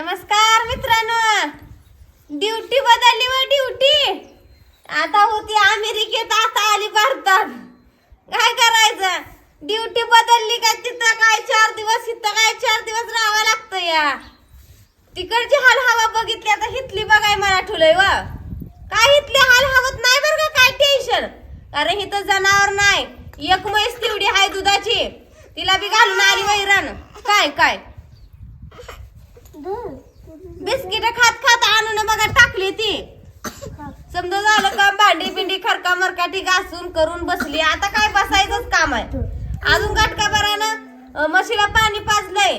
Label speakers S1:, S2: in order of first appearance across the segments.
S1: नमस्कार मित्रांनो. ड्युटी बदलली व ड्युटी. आता होती अमेरिकेत आता आली भारतात. काय करायचं? ड्युटी बदलली का तिथं काय चार दिवस इथं काय चार दिवस राहावं लागतं या. तिकडची हाल हवा बघितली आता हिथली बघाय मला ठुलय व. काय हिथली हाल हवत नाही बरं का काय टेन्शन कारण इथं जनावर नाही. एक म्हैस तेवढी आहे दुधाची. तिला बी घालून आली वैरण. काय काय? बिस्किट खात खात आणून बघा टाकली ती. समजा झालं का भांडी बिंडी खरका मरकाठी घासून करून बसली. आता काय बसायचंच काम आहे. अजून गाठका बरानं म्हशीला पाणी पाजलंय.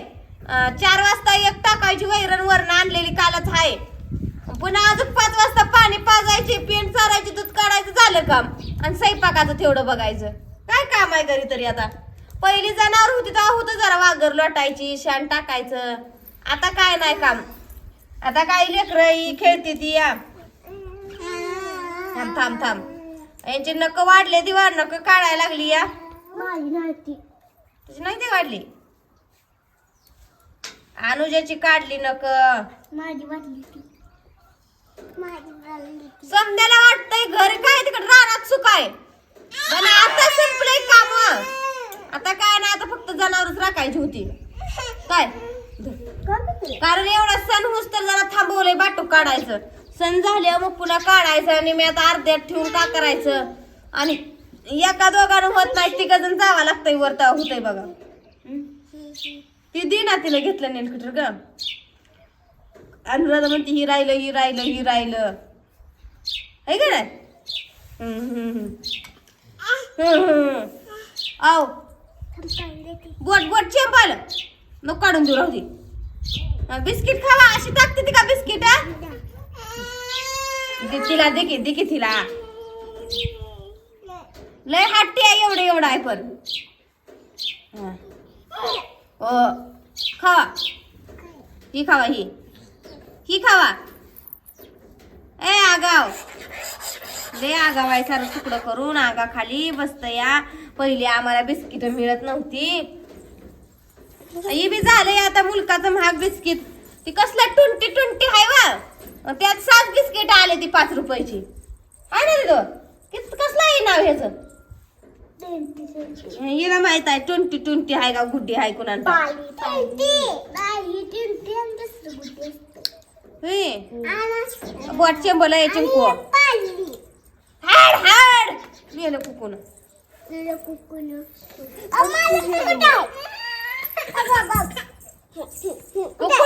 S1: चार वाजता एक टाकायची वैरण वरण आणलेली कालच आहे पुन्हा अजून पाच वाजता पाणी पाजायची पेंट चारायची दूध काढायचं झालं काम. आणि स्वयंपाकाचं तेवढं बघायचं. काय काम आहे घरी तरी आता? पहिली जनावर होती तर होतं जरा वाघर लोटायची शान टाकायचं. आता काय नाही काम. आता काय लेकरं खेळते ती या. थांब थांब थांब. यांची नक वाढले ती वाढ नक काढायला लागली या.
S2: माझी नाही ती
S1: तुझी नाही ती वाढली? अनुजाची काढली नक समजायला वाटतंय घरी काय तिकडे? रानात सुकाय पण आता संपलंय काम. आता काय नाही आता फक्त जनावरच राखायची होती. काय? कारण एवढा सण होस तर जरा थांबवलंय बाटू काढायचं. सण झाले मग पुन्हा काढायचं आणि मी आता अर्ध्यात ठेवून का करायचं? आणि एका दोघांना होत नाही तिघ जण जावं लागतंय वरता होतंय बघा. ती दे ना तिला घेतलं नेमकं ग. अनुराधा म्हणते ही राहिलं ही राहिलं ही राहिलं. आहे का नाही. आव. बोट बोट चेंपाल मग काढून देऊ राहू दे. बिस्किट खावा. अशी टाकते ती का बिस्किट तिला दे की दे की तिला. लय हट्टी आहे एवढं एवढं आहे पण. ओ खावा. ही खावा ही. ही खावा. ए आगाव. दे आगाव आहे सारं तुकडं करून आगा खाली बसत या. पहिली आम्हाला बिस्किट मिळत नव्हती. ही बी झालंय आता मुलकाचं महाग बिस्किट. ती कसला टुंटी टुंटी हाय वा. त्यात सात बिस्किट आले ती पाच रुपयाची. काय ना तिथं? कित कसलं आहे नाव ह्याचं? हिला माहीत आहे ट्वेंटी ट्वेंटी आहे का गुड्डी आहे कुणाला? बोट चेंबल आहे चिंकू हाड हाड. लिहिलं कुकून. कुकून.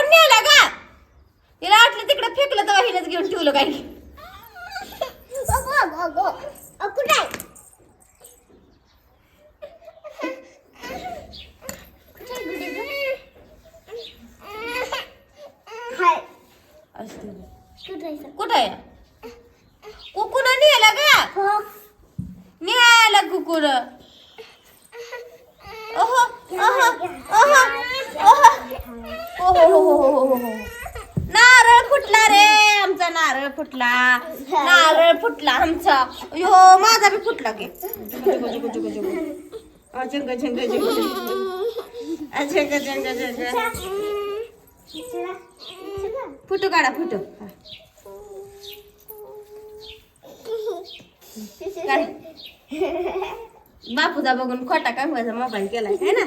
S1: नेला का तिला वाटलं तिकडे फेकलं हिनच घेऊन ठेवलं काय? कुठं आहे? कुकून नेला का निघायला कुकुर ओहो ओहो ओहो ओहो ओहो हो हो हो हो हो हो, हो, हो, नारळ फुटला रे आमचा नारळ फुटला. नारळ फुटला आमचा. यो माझा बी फुटला की. फुटू काढा फुटू. काढ. बापूचा बघून खोटा काय व्हायचा मोबाईल केलाय है ना?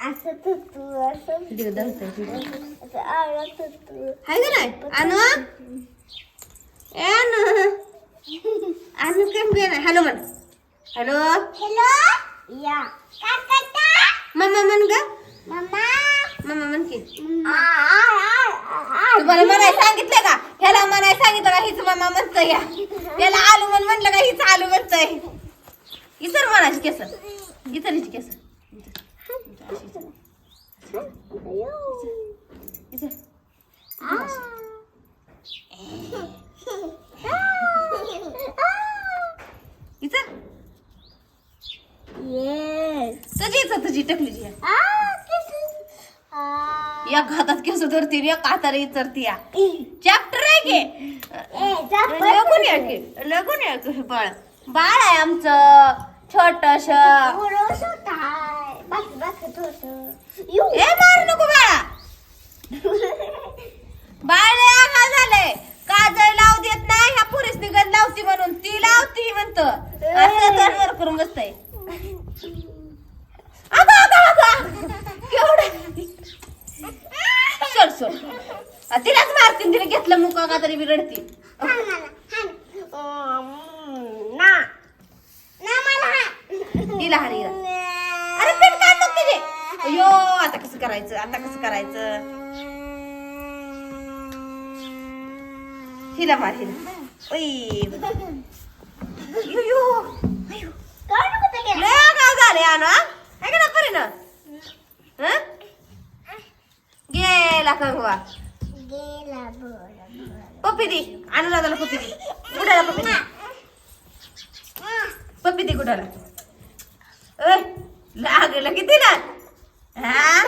S2: असं असं
S1: व्हिडिओ धरतोय व्हिडिओ.
S2: असं आवडत तू
S1: हाय का नाही? अनु? ए अनु. अनु केम गेला हॅलो म्हण. हॅलो?
S2: हॅलो? या.
S1: मम्मा म्हण ग.
S2: मम्मा
S1: मम्मा म्हण की
S2: आ, आ, आ, आ.
S1: तुम्हाला म्हणाय सांगितलं का? ह्याला म्हणाय सांगितलं का? हिच मामा म्हणतोय या. त्याला आलू म्हण म्हणलं का? हिच आलू म्हणतोय. इसर म्हणायची केस. इतरीची केस.
S2: Yes.
S1: तुझी इथं तुझी टकलीची. आहे. एक हातात केस धरती एक हाताने इचरती या. चॅप्टर आहे की? लगून या की लगून या की बाळ. बाळ आहे आमचं. छोटस. ए मारू नको बाळा. झालंय. काजळ लावू देत नाही. ह्या पुरीस निघत लावती म्हणून. ती लावती म्हणत. असं तर वर करून बसतय. अगं अगं अगं केवढं सोड तिलाच मारतीन तिने घेतलं मुका का तरी
S2: बिरडती
S1: तिला हानी अरे पेट काढ तिने. तुझे अयो आता कसं करायचं आता कसं करायचं? हिला मार हिला ओय यो यो
S2: काय
S1: झाले आणा आहे का ना परी ना हं? गेला कंगवा पप्पी दी अनुराधाला पप्पी दी. गुडाला पप्पी दी? पप्पी दी गुडाला ओय लागलं किती ना. हा?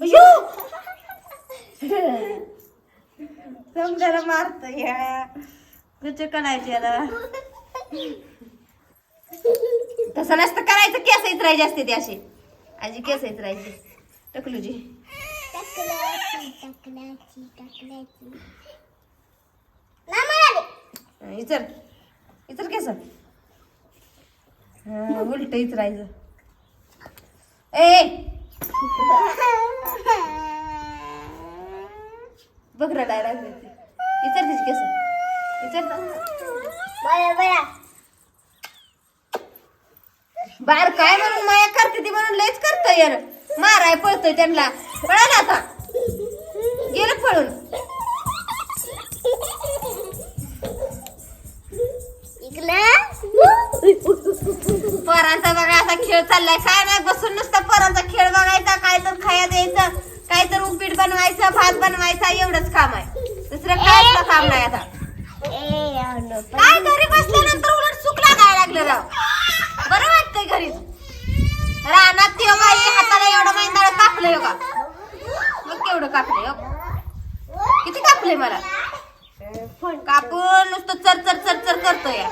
S1: अयो समजायला मारत या. कुठे करायचे याला? तसं नसतं करायचं केस येत राहायचे असते ते असे आजी केस येत राहायचे. टकलूजी.
S2: टाकल्याची इतर इतर
S1: इचर. इचर केस. उलट इच राहायचं. ए बघ रडायला इतर इचर तिची केस. इचर.
S2: बया बया
S1: बाहेर काय म्हणून माया करते ती म्हणून लयच करतोय यार. माराय पळतोय त्यांना. पळाला आता? गेलं पळून. पोरांचा बघा असा खेळ चाललाय. काय नाही बसून नुसता पोरांचा खेळ बघायचा काय तर खाया द्यायचं काय तर उपीट बनवायचं भात बनवायचा एवढंच काम आहे. दुसरं काय काम नाही आता. काय घरी बसल्यानंतर उलट सुख लागायला लागलं राव. बरं घरी रानात ते हे हाताला एवढं मैंदाळ कापलंय का मग केवढं कापलंय किती कापलंय मला? कापून नुसतं चर चर चर चर करतोय.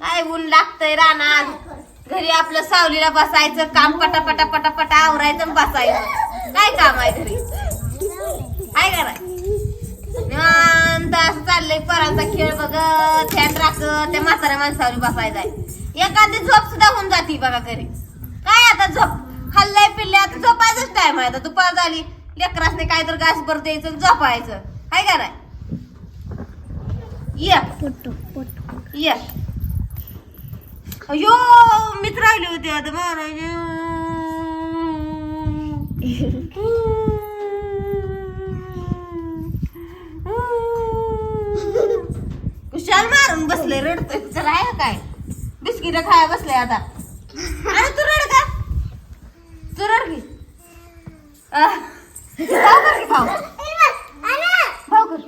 S1: काय ऊन लागतंय रानात. घरी आपलं सावलीला बसायचं काम पटा पटा पटा पटा आवरायचं बसायचं. काय काम आहे घरी? काय करा निवांत असं चाललंय परांचा खेळ बघत फॅन राखत त्या म्हाताऱ्या माणसावर बसायचा एखादी झोप सुद्धा होऊन जाती बघा घरी. काय आता झोप? खाल्लंय पिल्ले आता झोपायचंच टाइम आहे. आता दुपार झाली. लेकरासने काय तर घास भर द्यायचं झोपायचं. हाय का नाही? ये.
S2: पोटो पोटो
S1: ये. अयो मित्र राहिले होते आता महाराज कुशाल मारून बसले रडतोय. चला आहे काय? बिस्किट खाया बसले आता. आणि तू रड का? तू रड की. भाऊ. भाऊ कर.